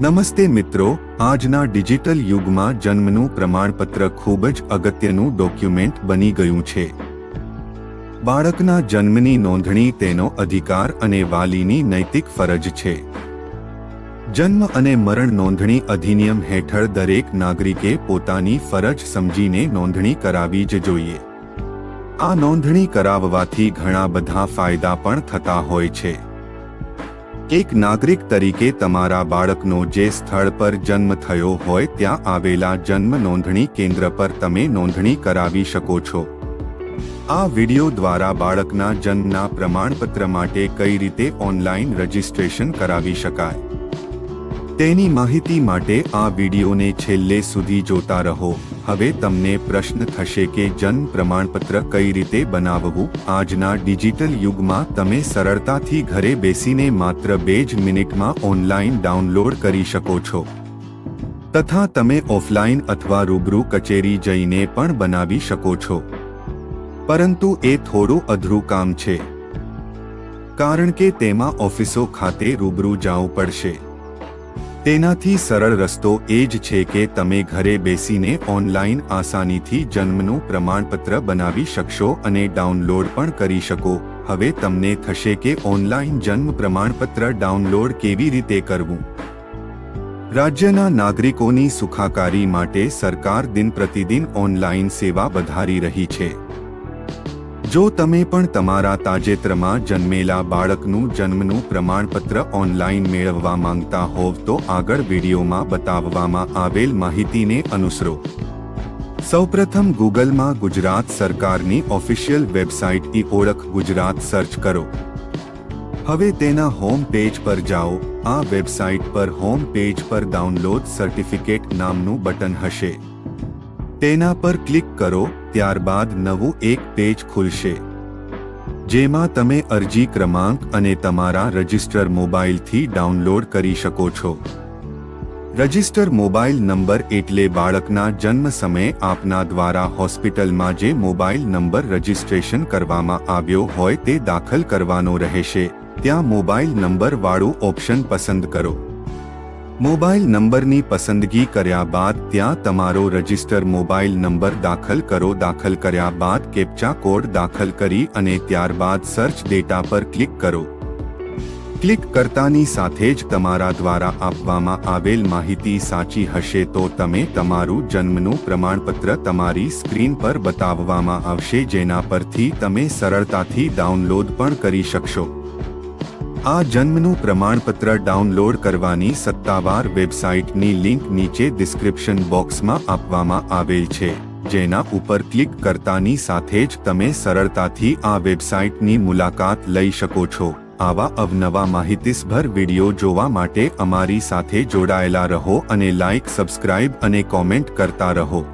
નમસ્તે મિત્રો, આજના ડિજિટલ યુગમાં જન્મનું પ્રમાણપત્ર ખૂબ જ અગત્યનું ડોક્યુમેન્ટ બની ગયું છે. બાળકના જન્મની નોંધણી તેનો અધિકાર અને વાલીની નૈતિક ફરજ છે. જન્મ અને મરણ નોંધણી અધિનિયમ હેઠળ દરેક નાગરિકે પોતાની ફરજ સમજીને નોંધણી કરાવી જ જોઈએ. આ નોંધણી કરાવવાથી ઘણા બધા ફાયદા પણ થતા હોય છે. એક નાગરિક તરીકે તમારા બાળકનો જે સ્થળ પર જન્મ થયો હોય ત્યાં આવેલા જન્મ નોંધણી કેન્દ્ર પર તમે નોંધણી કરાવી શકો છો. આ વિડિયો દ્વારા બાળકના જન્મના પ્રમાણપત્ર માટે કઈ રીતે ઓનલાઈન રજીસ્ટ્રેશન કરાવી શકાય? તેની માહિતી માટે આ વિડિયોને છેલ્લે સુધી જોતા રહો. હવે તમને પ્રશ્ન થશે કે જન્મ પ્રમાણપત્ર કઈ રીતે બનાવવું? આજના ડિજિટલ યુગમાં તમે સરળતાથી ઘરે બેસીને માત્ર બે જ મિનિટમાં ઓનલાઈન ડાઉનલોડ કરી શકો છો. તથા તમે ઓફલાઈન અથવા રૂબરૂ કચેરી જઈને પણ બનાવી શકો છો. પરંતુ એ થોડું અધરું કામ છે. કારણ કે તેમાં ઓફિસો ખાતે રૂબરૂ જવું પડશે. તેનાથી સરળ રસ્તો એ જ છે કે તમે ઘરે બેસીને ઓનલાઈન આસાનીથી જન્મનું પ્રમાણપત્ર બનાવી શકશો અને ડાઉનલોડ પણ કરી શકો. હવે તમને થશે કે ઓનલાઈન જન્મ પ્રમાણપત્ર ડાઉનલોડ કેવી રીતે કરવું? રાજ્યના નાગરિકોની સુખાકારી માટે સરકાર દિન પ્રતિદિન ઓનલાઈન સેવા વધારી રહી છે. જો તમે પણ તમારા તાજેતરમાં જન્મેલા બાળકનું જન્મનું પ્રમાણપત્ર ઓનલાઈન મેળવવા માંગતા હોવ તો આગળ વિડીયોમાં બતાવવામાં આવેલ માહિતીને અનુસરો. સૌપ્રથમ ગૂગલમાં ગુજરાત સરકારની ઓફિશિયલ વેબસાઇટની ઓળખ ગુજરાત સર્ચ કરો. હવે તેના હોમ પેજ પર જાઓ. આ વેબસાઇટ પર હોમ પેજ પર ડાઉનલોડ સર્ટિફિકેટ નામનું બટન હશે. તેના પર ક્લિક કરો. ત્યારબાદ નવું એક પેજ ખુલશે. જેમાં તમે અરજી ક્રમાંક અને તમારા રજિસ્ટર મોબાઈલથી ડાઉનલોડ કરી શકો છો. રજિસ્ટર મોબાઈલ નંબર એટલે બાળકના જન્મ સમયે આપના દ્વારા હોસ્પિટલમાં જે મોબાઈલ નંબર રજિસ્ટ્રેશન કરવામાં આવ્યો હોય તે દાખલ કરવાનો રહેશે. ત્યાં મોબાઈલ નંબર વાળું ઓપ્શન પસંદ કરો. મોબાઈલ નંબરની પસંદગી કર્યા બાદ ત્યાં તમારો રજિસ્ટર મોબાઈલ નંબર દાખલ કરો. દાખલ કર્યા બાદ કેપ્ચા કોડ દાખલ કરી અને ત્યારબાદ સર્ચ ડેટા પર ક્લિક કરો. ક્લિક કરતાની સાથે જ તમારા દ્વારા આપવામાં આવેલ માહિતી સાચી હશે તો તમે તમારું જન્મનું પ્રમાણપત્ર તમારી સ્ક્રીન પર બતાવવામાં આવશે, જેના પરથી તમે સરળતાથી ડાઉનલોડ પણ કરી શકશો. આ જન્મનું પ્રમાણપત્ર ડાઉનલોડ કરવાની સત્તાવાર વેબસાઇટની લિંક નીચે ડિસ્ક્રિપ્શન બોક્સમાં આપવામાં આવેલ છે, જેના ઉપર ક્લિક કરતાની સાથે જ તમે સરળતાથી આ વેબસાઇટની મુલાકાત લઈ શકો છો. આવા અવનવા માહિતીસભર વીડિયો જોવા માટે અમારી સાથે જોડાયેલા રહો અને લાઇક સબસ્ક્રાઇબ અને કોમેન્ટ કરતા રહો.